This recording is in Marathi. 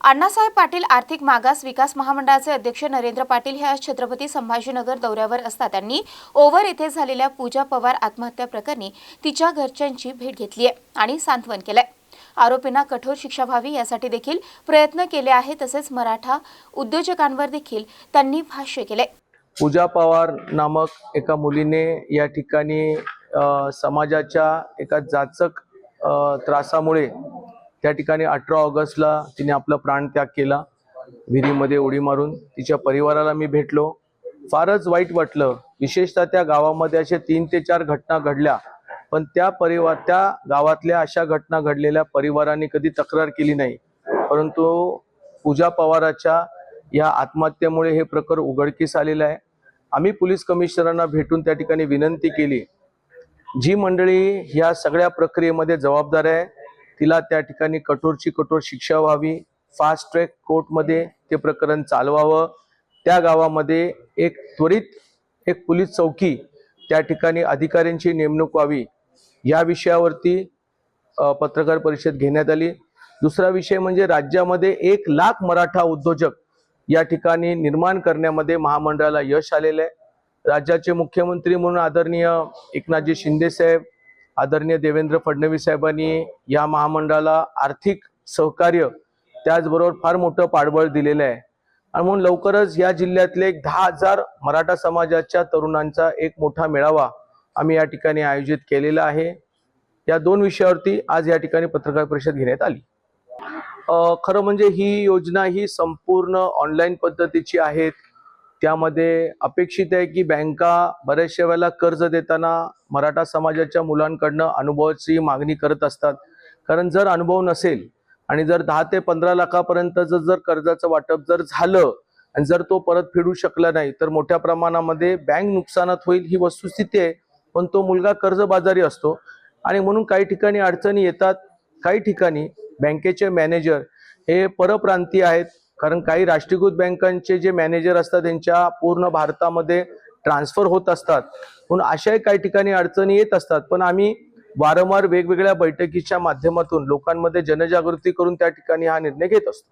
अण्णासाहेब पाटील आर्थिक मागास विकास महामंडळाचे अध्यक्ष नरेंद्र पाटील हे आज छत्रपती संभाजीनगर दौऱ्यावर असता त्यांनी ओव्हर येथे झालेल्या पूजा पवार आत्महत्या प्रकरणी तिच्या घरच्यांची भेट घेतली आहे आणि सांत्वन केलंय. आरोपींना कठोर शिक्षा व्हावी यासाठी देखील प्रयत्न केले आहे तसेच मराठा उद्योजकांवर देखील त्यांनी भाष्य केले पूजा पवार नामक एका मुलीने या ठिकाणी समाजाच्या एका जाचक त्रासामुळे त्या ठिकाणी अठरा ऑगस्टला तिने आपला प्राणत्याग केला. विहिरीमध्ये उडी मारून तिच्या परिवाराला मी भेटलो. फारच वाईट वाटलं. विशेषतः त्या गावामध्ये असे तीन ते चार घटना घडल्या. पण त्या परिवार त्या गावातल्या अशा घटना घडलेल्या परिवाराने कधी तक्रार केली नाही. परंतु पूजा पवाराच्या या आत्महत्येमुळे हे प्रकर उघडकीस आलेलं आहे. आम्ही पोलीस कमिशनरांना भेटून त्या ठिकाणी विनंती केली. जी मंडळी ह्या सगळ्या प्रक्रियेमध्ये जबाबदार आहे. तिला त्या ठिकाणी कठोरची कठोर शिक्षा व्हावी. फास्ट ट्रॅक कोर्टमध्ये ते प्रकरण चालवावं. त्या गावामध्ये एक त्वरित एक पोलीस चौकी त्या ठिकाणी अधिकाऱ्यांची नेमणूक व्हावी. या विषयावरती पत्रकार परिषद घेण्यात आली. दुसरा विषय म्हणजे राज्यामध्ये एक लाख मराठा उद्योजक या ठिकाणी निर्माण करण्यामध्ये महामंडळाला यश आलेलं आहे. राज्याचे मुख्यमंत्री म्हणून आदरणीय एकनाथजी शिंदे साहेब आदरणीय देवेंद्र फडणवीस साहेबांनी या महामंडळाला आर्थिक सहकार्य त्याचबरोबर फार मोठं पाठबळ दिलेलं आहे. आणि म्हणून लवकरच या जिल्ह्यातले एक दहा हजार मराठा समाजाच्या तरुणांचा एक मोठा मेळावा आम्ही या ठिकाणी आयोजित केलेला आहे. या दोन विषयावरती आज या ठिकाणी पत्रकार परिषद घेण्यात आली. खरं म्हणजे ही योजना ही संपूर्ण ऑनलाईन पद्धतीची आहेत. त्यामध्ये अपेक्षित आहे की बँका बऱ्याचशा वेळेला कर्ज देताना मराठा समाजाच्या मुलांकडनं अनुभवाची मागणी करत असतात. कारण जर अनुभव नसेल आणि जर दहा ते पंधरा लाखापर्यंतचं जर कर्जाचं वाटप जर झालं आणि जर तो परत फेडू शकला नाही तर मोठ्या प्रमाणामध्ये बँक नुकसानात होईल ही वस्तुस्थिती आहे. पण तो मुलगा कर्जबाजारी असतो आणि म्हणून काही ठिकाणी अडचणी येतात काही ठिकाणी बँकेचे मॅनेजर हे परप्रांतीय आहेत. कारण काही राष्ट्रीयकृत बँकांचे जे मॅनेजर असतात त्यांच्या पूर्ण भारतामध्ये ट्रान्सफर होत असतात. पण अशाही काही ठिकाणी अडचणी येत असतात. पण आम्ही वारंवार वेगवेगळ्या बैठकीच्या माध्यमातून लोकांमध्ये जनजागृती करून त्या ठिकाणी हा निर्णय घेत असतो.